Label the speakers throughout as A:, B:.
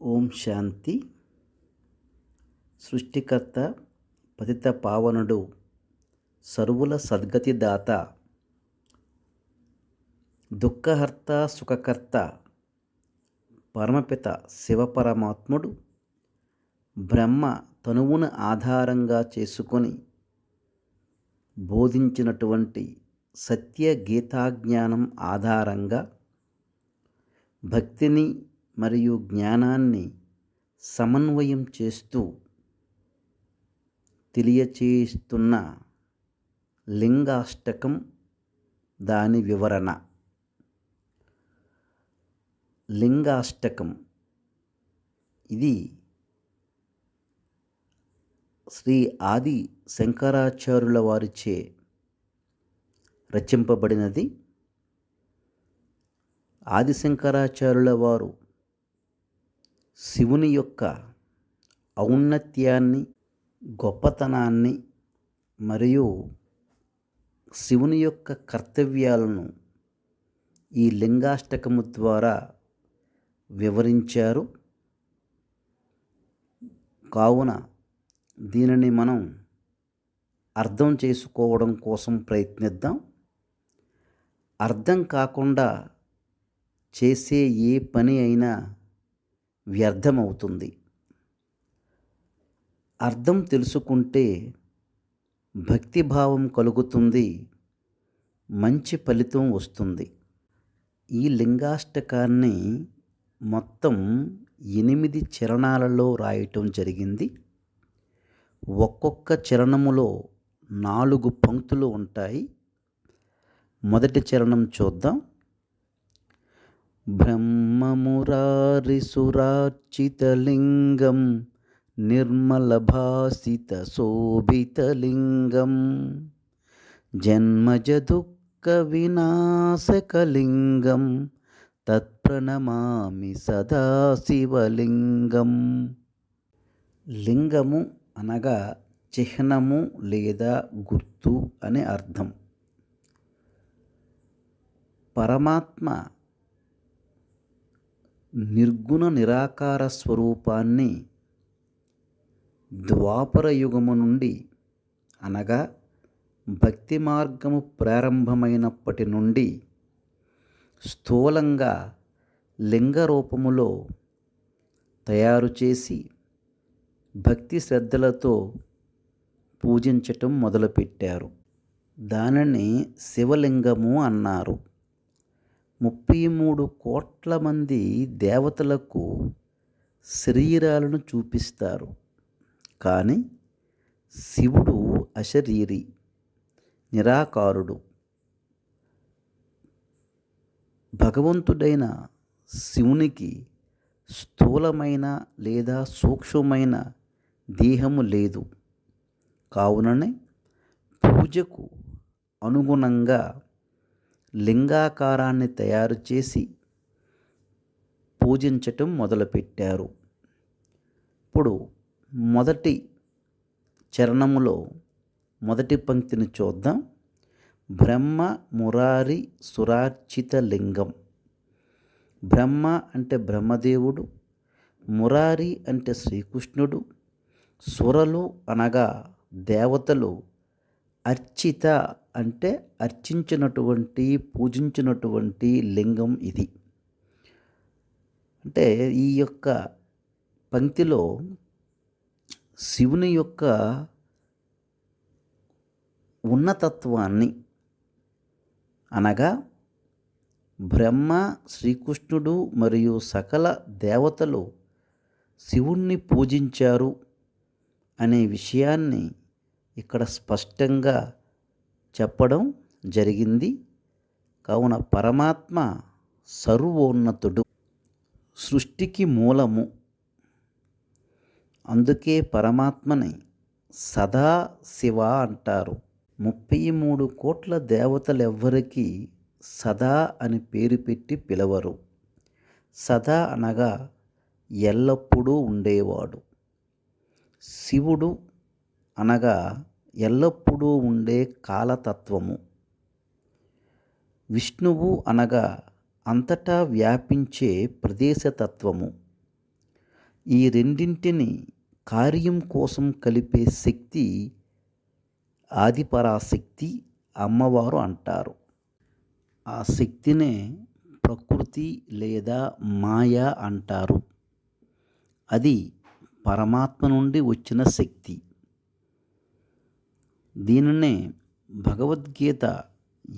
A: ఓం శాంతి. సృష్టికర్త పతిత పావనుడు సర్వుల సద్గతిదాత దుఃఖహర్త సుఖకర్త పరమపిత శివపరమాత్ముడు బ్రహ్మ తనువును ఆధారంగా చేసుకొని బోధించినటువంటి సత్య గీతాజ్ఞానం ఆధారంగా భక్తిని మరియు జ్ఞానాన్ని సమన్వయం చేస్తూ తెలియచేస్తున్న లింగాష్టకం దాని వివరణ. లింగాష్టకం. ఇది శ్రీ ఆది శంకరాచార్యుల వారిచే రచింపబడినది. ఆది శంకరాచార్యుల వారు శివుని యొక్క ఔన్నత్యాన్ని గొప్పతనాన్ని మరియు శివుని యొక్క కర్తవ్యాలను ఈ లింగాష్టకము ద్వారా వివరించారు. కావున దీనిని మనం అర్థం చేసుకోవడం కోసం ప్రయత్నిద్దాం. అర్థం కాకుండా చేసే ఏ పని అయినా వ్యర్థమవుతుంది. అర్థం తెలుసుకుంటే భక్తిభావం కలుగుతుంది మంచి ఫలితం వస్తుంది. ఈ లింగాష్టకాన్ని మొత్తం ఎనిమిది చరణాలలో రాయటం జరిగింది. ఒక్కొక్క చరణములో నాలుగు పంక్తులు ఉంటాయి. మొదటి చరణం చూద్దాం. బ్రహ్మమురారిసురార్చితలింగం నిర్మలభాసితశోభితలింగం జన్మజదుఃఖవినాశకలింగం తత్ప్రణమామి సదాశివలింగం. లింగము అనగా చిహ్నము లేదా గుర్తు అనే అర్థం. పరమాత్మ నిర్గుణ నిరాకార స్వరూపాన్ని ద్వాపర యుగము నుండి అనగా భక్తి మార్గము ప్రారంభమైనప్పటి నుండి స్థూలంగా లింగ రూపములో తయారు చేసి భక్తి శ్రద్ధలతో పూజించటం మొదలుపెట్టారు. దానిని శివలింగము అన్నారు. ముప్పై మూడు కోట్ల మంది దేవతలకు శరీరాలను చూపిస్తారు. కానీ శివుడు అశరీరి నిరాకారుడు. భగవంతుడైన శివునికి స్థూలమైన లేదా సూక్ష్మమైన దేహము లేదు. కావుననే పూజకు అనుగుణంగా లింగాకారాన్ని తయారు చేసి పూజించటం మొదలుపెట్టారు. ఇప్పుడు మొదటి చరణములో మొదటి పంక్తిని చూద్దాం. బ్రహ్మ మురారి సురార్చిత లింగం. బ్రహ్మ అంటే బ్రహ్మదేవుడు మురారి అంటే శ్రీకృష్ణుడు సురలు అనగా దేవతలు అర్చిత అంటే అర్చించినటువంటి పూజించినటువంటి లింగం ఇది. అంటే ఈ యొక్క పంక్తిలో శివుని యొక్క ఉన్నతత్వాన్ని అనగా బ్రహ్మ శ్రీకృష్ణుడు మరియు సకల దేవతలు శివుణ్ణి పూజించారు అనే విషయాన్ని ఇక్కడ స్పష్టంగా చెప్పడం జరిగింది. కావున పరమాత్మ సర్వోన్నతుడు సృష్టికి మూలము. అందుకే పరమాత్మని సదా శివ అంటారు. ముప్పై మూడు కోట్ల దేవతలెవ్వరికీ సదా అని పేరు పెట్టి పిలవరు. సదా అనగా ఎల్లప్పుడూ ఉండేవాడు. శివుడు అనగా ఎల్లప్పుడూ ఉండే కాలతత్వము. విష్ణువు అనగా అంతటా వ్యాపించే ప్రదేశతత్వము. ఈ రెండింటిని కార్యం కోసం కలిపే శక్తి ఆదిపరాశక్తి అమ్మవారు అంటారు. ఆ శక్తినే ప్రకృతి లేదా మాయ అంటారు. అది పరమాత్మ నుండి వచ్చిన శక్తి. దీనినే భగవద్గీత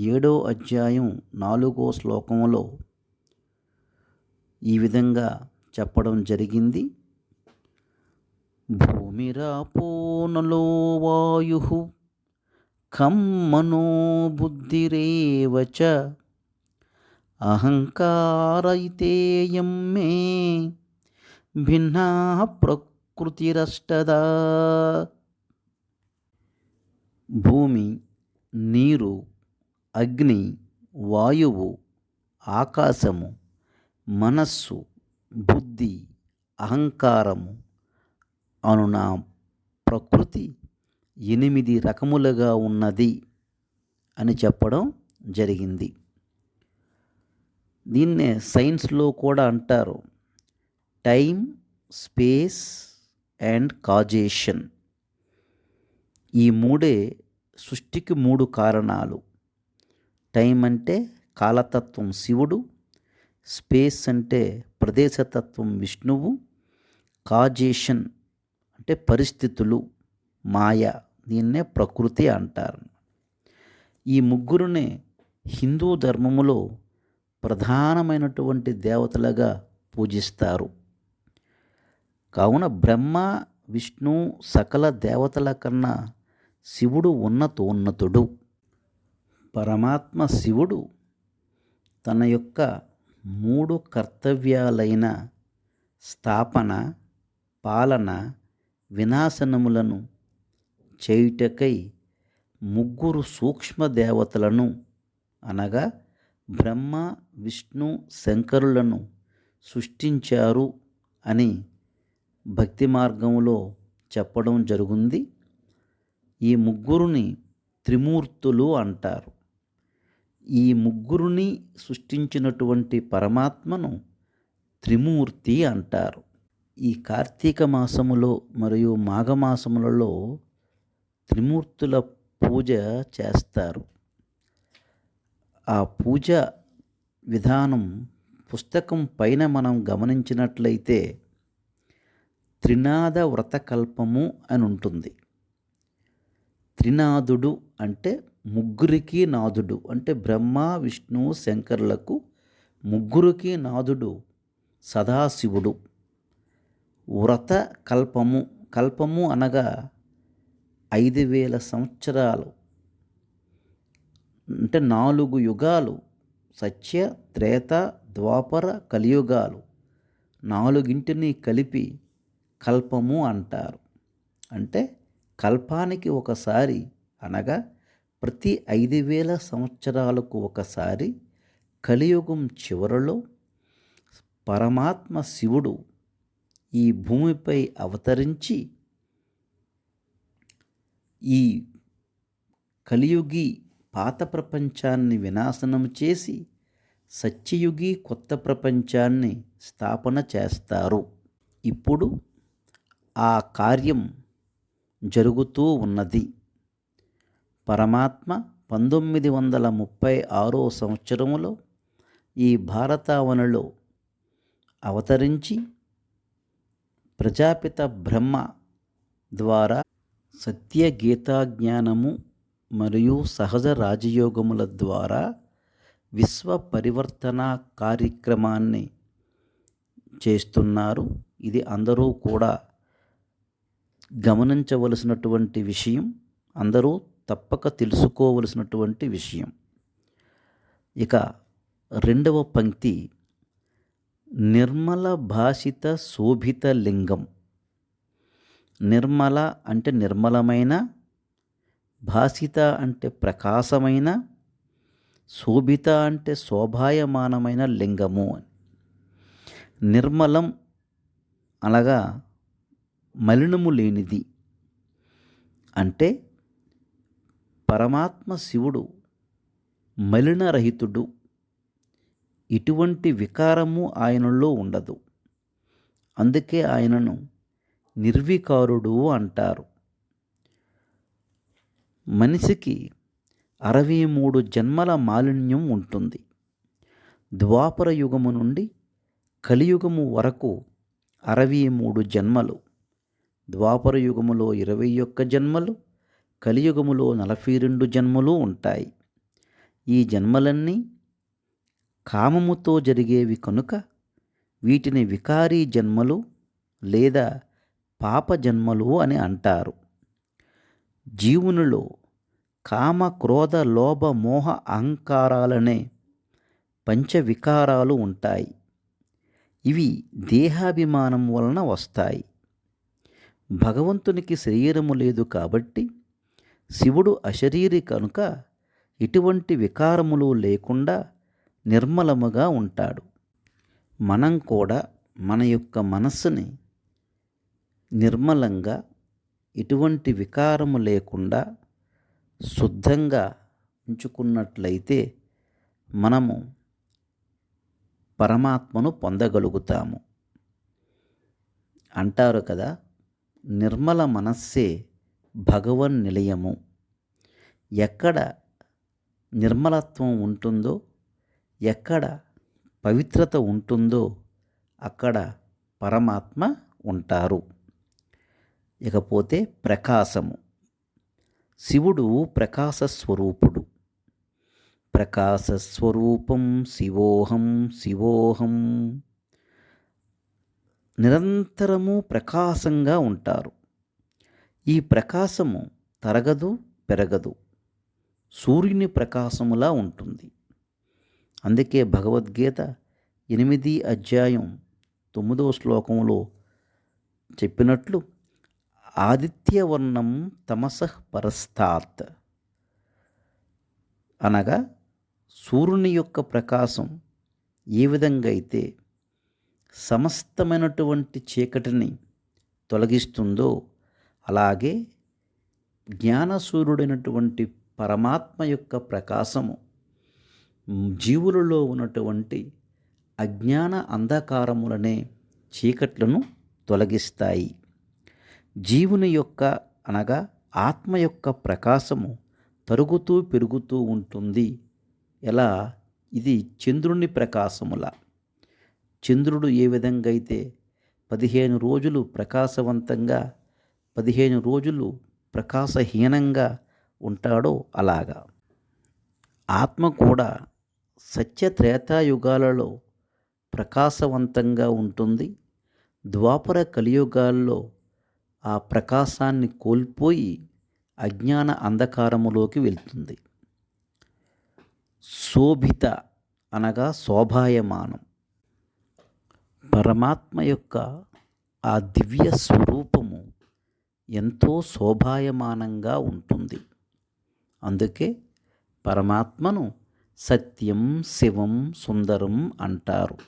A: ఏడో అధ్యాయం నాలుగో శ్లోకంలో ఈ విధంగా చెప్పడం జరిగింది. భూమిరాపోనలో వాయు ఖం మనో బుద్ధిరేవ మే భిన్నా ప్రకృతిరష్టదా భూమి నీరు అగ్ని వాయువు ఆకాశము మనస్సు బుద్ధి అహంకారము అను నా ప్రకృతి ఎనిమిది రకములుగా ఉన్నది అని చెప్పడం జరిగింది. దీన్నే సైన్స్లో కూడా అంటారు. Time space and causation. ఈ మూడే సృష్టికి మూడు కారణాలు. టైం అంటే కాలతత్వం శివుడు స్పేస్ అంటే ప్రదేశతత్వం విష్ణువు కాజేషన్ అంటే పరిస్థితులు మాయ దీన్నే ప్రకృతి అంటారు. ఈ ముగ్గురునే హిందూ ధర్మములో ప్రధానమైనటువంటి దేవతలుగా పూజిస్తారు. కావున బ్రహ్మ విష్ణు సకల దేవతల కన్నా శివుడు ఉన్నతోన్నతుడు. పరమాత్మ శివుడు తన యొక్క మూడు కర్తవ్యాలైన స్థాపన పాలన వినాశనములను చేయుటకై ముగ్గురు సూక్ష్మ దేవతలను అనగా బ్రహ్మ విష్ణు శంకరులను సృష్టించారు అని భక్తి మార్గంలో చెప్పడం జరుగుంది. ఈ ముగ్గురుని త్రిమూర్తులు అంటారు. ఈ ముగ్గురుని సృష్టించినటువంటి పరమాత్మను త్రిమూర్తి అంటారు. ఈ కార్తీక మాసములో మరియు మాఘమాసములలో త్రిమూర్తుల పూజ చేస్తారు. ఆ పూజ విధానం పుస్తకం పైన మనం గమనించినట్లయితే త్రినాద వ్రతకల్పము అని ఉంటుంది. త్రినాథుడు అంటే ముగ్గురికి నాథుడు అంటే బ్రహ్మ విష్ణు శంకరులకు ముగ్గురికి నాథుడు సదాశివుడు. వ్రత కల్పము కల్పము అనగా ఐదు వేల సంవత్సరాలు అంటే నాలుగు యుగాలు సత్య త్రేత ద్వాపర కలియుగాలు నాలుగింటిని కలిపి కల్పము అంటారు. అంటే కల్పానికి ఒకసారి అనగా ప్రతి ఐదు వేల సంవత్సరాలకు ఒకసారి కలియుగం చివరలో పరమాత్మ శివుడు ఈ భూమిపై అవతరించి ఈ కలియుగి పాత ప్రపంచాన్ని వినాశనం చేసి సత్యయుగి కొత్త ప్రపంచాన్ని స్థాపన చేస్తారు. ఇప్పుడు ఆ కార్యం జరుగుతూ ఉన్నది. పరమాత్మ పంతొమ్మిది వందల ముప్పై ఆరో సంవత్సరములో ఈ భారతావనిలో అవతరించి ప్రజాపిత బ్రహ్మ ద్వారా సత్య గీతాజ్ఞానము మరియు సహజ రాజయోగముల ద్వారా విశ్వ పరివర్తన కార్యక్రమాన్ని చేస్తున్నారు. ఇది అందరూ కూడా గమనించవలసినటువంటి విషయం అందరూ తప్పక తెలుసుకోవలసినటువంటి విషయం. ఇక రెండవ పంక్తి నిర్మల భాషిత శోభిత లింగం. నిర్మల అంటే నిర్మలమైన భాషిత అంటే ప్రకాశమైన శోభిత అంటే శోభాయమానమైన లింగము నిర్మలం అనగా మలినము లేనిది. అంటే పరమాత్మ శివుడు మలినరహితుడు. ఇటువంటి వికారము ఆయనలో ఉండదు. అందుకే ఆయనను నిర్వికారుడు అంటారు. మనిషికి అరవై మూడు జన్మల మాలిన్యం ఉంటుంది. ద్వాపర యుగము నుండి కలియుగము వరకు అరవై మూడు జన్మలు. ద్వాపర యుగములో ఇరవై ఒక్క జన్మలు కలియుగములో నలభై రెండు జన్మలు ఉంటాయి. ఈ జన్మలన్నీ కామముతో జరిగేవి కనుక వీటిని వికారీ జన్మలు లేదా పాప జన్మలు అని అంటారు. జీవునిలో కామ క్రోధ లోభ మోహ అహంకారాలనే పంచవికారాలు ఉంటాయి. ఇవి దేహాభిమానం వలన వస్తాయి. భగవంతునికి శరీరము లేదు కాబట్టి శివుడు అశరీరి కనుక ఎటువంటి వికారములు లేకుండా నిర్మలముగా ఉంటాడు. మనం కూడా మన యొక్క మనస్సుని నిర్మలంగా ఎటువంటి వికారము లేకుండా శుద్ధంగా ఉంచుకున్నట్లయితే మనము పరమాత్మను పొందగలుగుతాము. అంటారు కదా నిర్మల మనస్సే భగవన్ నిలయము. ఎక్కడ నిర్మలత్వం ఉంటుందో ఎక్కడ పవిత్రత ఉంటుందో అక్కడ పరమాత్మ ఉంటారు. ఇకపోతే ప్రకాశము. శివుడు ప్రకాశ స్వరూపుడు ప్రకాశ స్వరూపం శివోహం శివోహం. నిరంతరము ప్రకాశంగా ఉంటారు. ఈ ప్రకాశము తరగదు పెరగదు. సూర్యుని ప్రకాశములా ఉంటుంది. అందుకే భగవద్గీత ఎనిమిది అధ్యాయం తొమ్మిదవ శ్లోకంలో చెప్పినట్లు ఆదిత్యవర్ణం తమసః పరస్తాత్ అనగా సూర్యుని యొక్క ప్రకాశం ఏ విధంగా అయితే సమస్తమైనటువంటి చీకటిని తొలగిస్తుందో అలాగే జ్ఞానసూర్యుడైనటువంటి పరమాత్మ యొక్క ప్రకాశము జీవులలో ఉన్నటువంటి అజ్ఞాన అంధకారములనే చీకట్లను తొలగిస్తాయి. జీవుని యొక్క అనగా ఆత్మ యొక్క ప్రకాశము తరుగుతూ పెరుగుతూ ఉంటుంది. ఎలా? ఇది చంద్రుని ప్రకాశములా. చంద్రుడు ఏ విధంగా అయితే పదిహేను రోజులు ప్రకాశవంతంగా పదిహేను రోజులు ప్రకాశహీనంగా ఉంటాడో అలాగా. ఆత్మ కూడా సత్య త్రేతాయుగాలలో ప్రకాశవంతంగా ఉంటుంది. ద్వాపర కలియుగాల్లో ఆ ప్రకాశాన్ని కోల్పోయి అజ్ఞాన అంధకారములోకి వెళ్తుంది. శోభిత అనగా శోభాయమానం. పరమాత్మ యొక్క ఆ దివ్య స్వరూపము ఎంతో శోభాయమానంగా ఉంటుంది. అందుకే పరమాత్మను సత్యం శివం సుందరం అంటారు.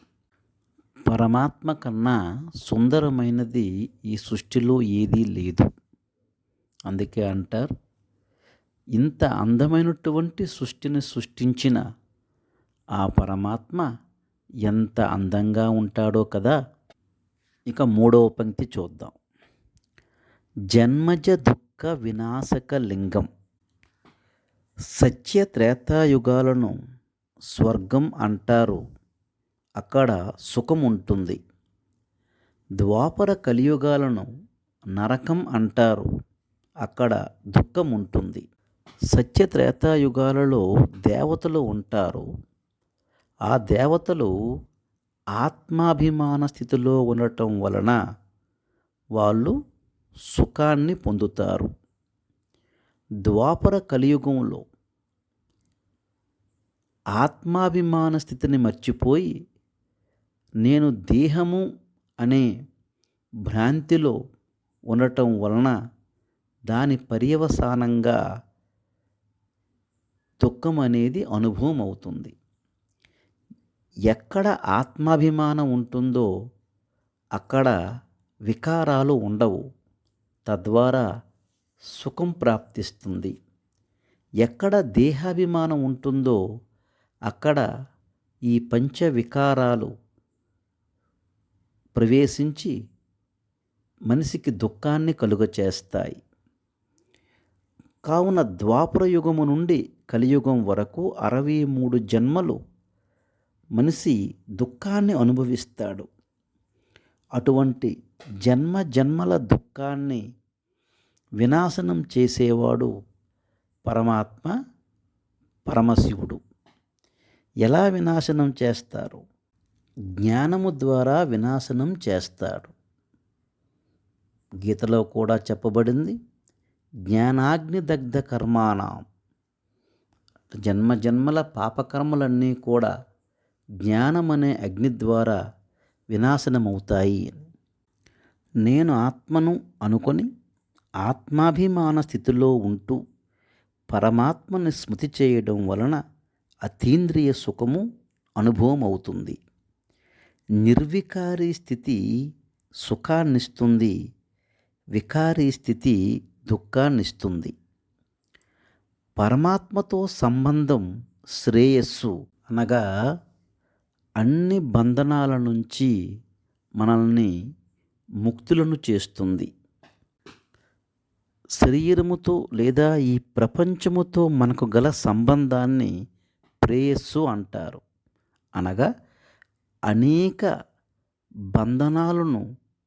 A: పరమాత్మ కన్నా సుందరమైనది ఈ సృష్టిలో ఏదీ లేదు. అందుకే అంటారు ఇంత అందమైనటువంటి సృష్టిని సృష్టించిన ఆ పరమాత్మ ఎంత అందంగా ఉంటాడో కదా. ఇక మూడవ పంక్తి చూద్దాం. జన్మజ దుఃఖ వినాశక లింగం. సత్య త్రేతాయుగాలను స్వర్గం అంటారు. అక్కడ సుఖం ఉంటుంది. ద్వాపర కలియుగాలను నరకం అంటారు. అక్కడ దుఃఖం ఉంటుంది. సత్య త్రేతాయుగాలలో దేవతలు ఉంటారు. ఆ దేవతలు ఆత్మాభిమాన స్థితిలో ఉండటం వలన వాళ్ళు సుఖాన్ని పొందుతారు. ద్వాపర కలియుగంలో ఆత్మాభిమాన స్థితిని మర్చిపోయి నేను దేహము అనే భ్రాంతిలో ఉండటం వలన దాని పర్యవసానంగా దుఃఖం అనేది అనుభవం అవుతుంది ఎక్కడ ఆత్మాభిమానం ఉంటుందో అక్కడ వికారాలు ఉండవు. తద్వారా సుఖం ప్రాప్తిస్తుంది. ఎక్కడ దేహాభిమానం ఉంటుందో అక్కడ ఈ పంచ వికారాలు ప్రవేశించి మనిషికి దుఃఖాన్ని కలుగచేస్తాయి. కావున ద్వాపర యుగము నుండి కలియుగం వరకు అరవై మూడు జన్మలు మనిషి దుఃఖాన్ని అనుభవిస్తాడు. అటువంటి జన్మ జన్మల దుఃఖాన్ని వినాశనం చేసేవాడు పరమాత్మ పరమశివుడు. ఎలా వినాశనం చేస్తారు? జ్ఞానము ద్వారా వినాశనం చేస్తాడు. గీతలో కూడా చెప్పబడింది జ్ఞానాగ్ని దగ్ధ కర్మాణం జన్మ జన్మల పాపకర్మలన్నీ కూడా జ్ఞానం అనే అగ్ని ద్వారా వినాశనమవుతాయి. నేను ఆత్మను అనుకొని ఆత్మాభిమాన స్థితిలో ఉంటూ పరమాత్మని స్మృతి చేయడం వలన అతీంద్రియ సుఖము అనుభవం అవుతుంది నిర్వికారి స్థితి సుఖాన్నిస్తుంది వికారీ స్థితి దుఃఖాన్నిస్తుంది. పరమాత్మతో సంబంధం శ్రేయస్సు అనగా అన్ని బంధనాల నుంచి మనల్ని ముక్తులను చేస్తుంది. శరీరముతో లేదా ఈ ప్రపంచముతో మనకు గల సంబంధాన్ని ప్రేయస్సు అంటారు. అనగా అనేక బంధనాలను